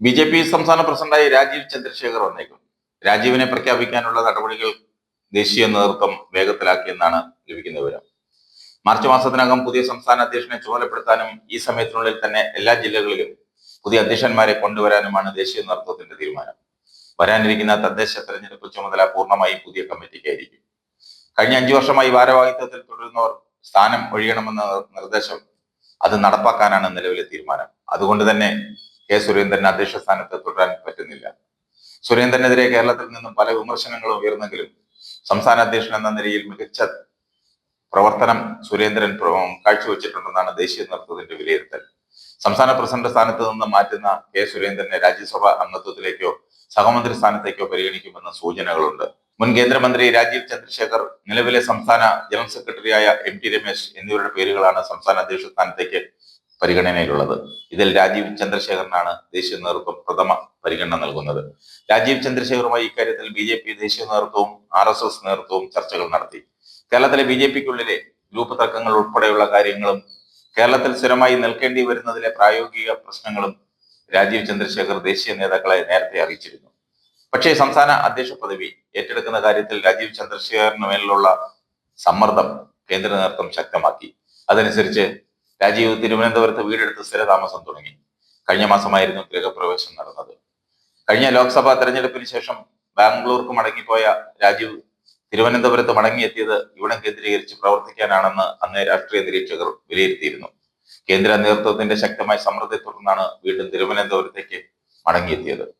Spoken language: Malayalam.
ബി ജെ പി സംസ്ഥാന പ്രസിഡന്റായി രാജീവ് ചന്ദ്രശേഖർ വന്നേക്കും. രാജീവിനെ പ്രഖ്യാപിക്കാനുള്ള നടപടികൾ ദേശീയ നേതൃത്വം വേഗത്തിലാക്കിയെന്നാണ് ലഭിക്കുന്ന വിവരം. മാർച്ച് മാസത്തിനകം പുതിയ സംസ്ഥാന അധ്യക്ഷനെ ചുമതലപ്പെടുത്താനും ഈ സമയത്തിനുള്ളിൽ തന്നെ എല്ലാ ജില്ലകളിലും പുതിയ അധ്യക്ഷന്മാരെ കൊണ്ടുവരാനുമാണ് ദേശീയ നേതൃത്വത്തിന്റെ തീരുമാനം. വരാനിരിക്കുന്ന തദ്ദേശ തെരഞ്ഞെടുപ്പ് ചുമതല പൂർണമായി പുതിയ കമ്മിറ്റിക്കായിരിക്കും കഴിഞ്ഞ അഞ്ചു വർഷമായി ഭാരവാഹിത്വത്തിൽ തുടരുന്നവർ സ്ഥാനം ഒഴിയണമെന്ന നിർദ്ദേശം അത് നടപ്പാക്കാനാണ് നിലവിലെ തീരുമാനം. അതുകൊണ്ട് തന്നെ കെ സുരേന്ദ്രൻ അധ്യക്ഷ സ്ഥാനത്ത് തുടരാൻ പറ്റുന്നില്ല. സുരേന്ദ്രനെതിരെ കേരളത്തിൽ നിന്നും പല വിമർശനങ്ങളും ഉയർന്നെങ്കിലും സംസ്ഥാന അധ്യക്ഷൻ എന്ന നിലയിൽ മികച്ച പ്രവർത്തനം സുരേന്ദ്രൻ കാഴ്ചവെച്ചിട്ടുണ്ടെന്നാണ് ദേശീയ നേതൃത്വത്തിന്റെ വിലയിരുത്തൽ. സംസ്ഥാന പ്രസിഡന്റ് സ്ഥാനത്ത് നിന്ന് മാറ്റുന്ന കെ സുരേന്ദ്രനെ രാജ്യസഭ അംഗത്വത്തിലേക്കോ സഹമന്ത്രി സ്ഥാനത്തേക്കോ പരിഗണിക്കുമെന്ന സൂചനകളുണ്ട്. മുൻ കേന്ദ്രമന്ത്രി രാജീവ് ചന്ദ്രശേഖർ നിലവിലെ സംസ്ഥാന ജനറൽ സെക്രട്ടറിയായ എം ടി രമേശ് എന്നിവരുടെ പേരുകളാണ് സംസ്ഥാന അധ്യക്ഷ സ്ഥാനത്തേക്ക് പരിഗണനയിലുള്ളത്. ഇതിൽ രാജീവ് ചന്ദ്രശേഖരനാണ് ദേശീയ നേതൃത്വം പ്രഥമ പരിഗണന നൽകുന്നത്. രാജീവ് ചന്ദ്രശേഖറുമായി ഇക്കാര്യത്തിൽ ബി ജെ പി ദേശീയ നേതൃത്വവും ആർ എസ് എസ് നേതൃത്വവും ചർച്ചകൾ നടത്തി. കേരളത്തിലെ ബി ജെ പിക്കുള്ളിലെ ഗ്രൂപ്പ് തർക്കങ്ങൾ ഉൾപ്പെടെയുള്ള കാര്യങ്ങളും കേരളത്തിൽ സ്ഥിരമായി നിൽക്കേണ്ടി വരുന്നതിലെ പ്രായോഗിക പ്രശ്നങ്ങളും രാജീവ് ചന്ദ്രശേഖർ ദേശീയ നേതാക്കളെ നേരത്തെ അറിയിച്ചിരുന്നു. പക്ഷേ സംസ്ഥാന അധ്യക്ഷ പദവി ഏറ്റെടുക്കുന്ന കാര്യത്തിൽ രാജീവ് ചന്ദ്രശേഖറിന് മേലുള്ള സമ്മർദ്ദം കേന്ദ്ര നേതൃത്വം ശക്തമാക്കി. അതനുസരിച്ച് രാജീവ് തിരുവനന്തപുരത്ത് വീടെടുത്ത് സ്ഥിരതാമസം തുടങ്ങി. കഴിഞ്ഞ മാസമായിരുന്നു ഗൃഹപ്രവേശം നടന്നത്. കഴിഞ്ഞ ലോക്സഭാ തെരഞ്ഞെടുപ്പിന് ശേഷം ബാംഗ്ലൂർക്ക് മടങ്ങിപ്പോയ രാജീവ് തിരുവനന്തപുരത്ത് മടങ്ങിയെത്തിയത് ഇവിടം കേന്ദ്രീകരിച്ച് പ്രവർത്തിക്കാനാണെന്ന് അന്ന് രാഷ്ട്രീയ നിരീക്ഷകർ വിലയിരുത്തിയിരുന്നു. കേന്ദ്ര നേതൃത്വത്തിന്റെ ശക്തമായ സമ്മർദ്ദത്തെ തുടർന്നാണ് വീണ്ടും തിരുവനന്തപുരത്തേക്ക് മടങ്ങിയെത്തിയത്.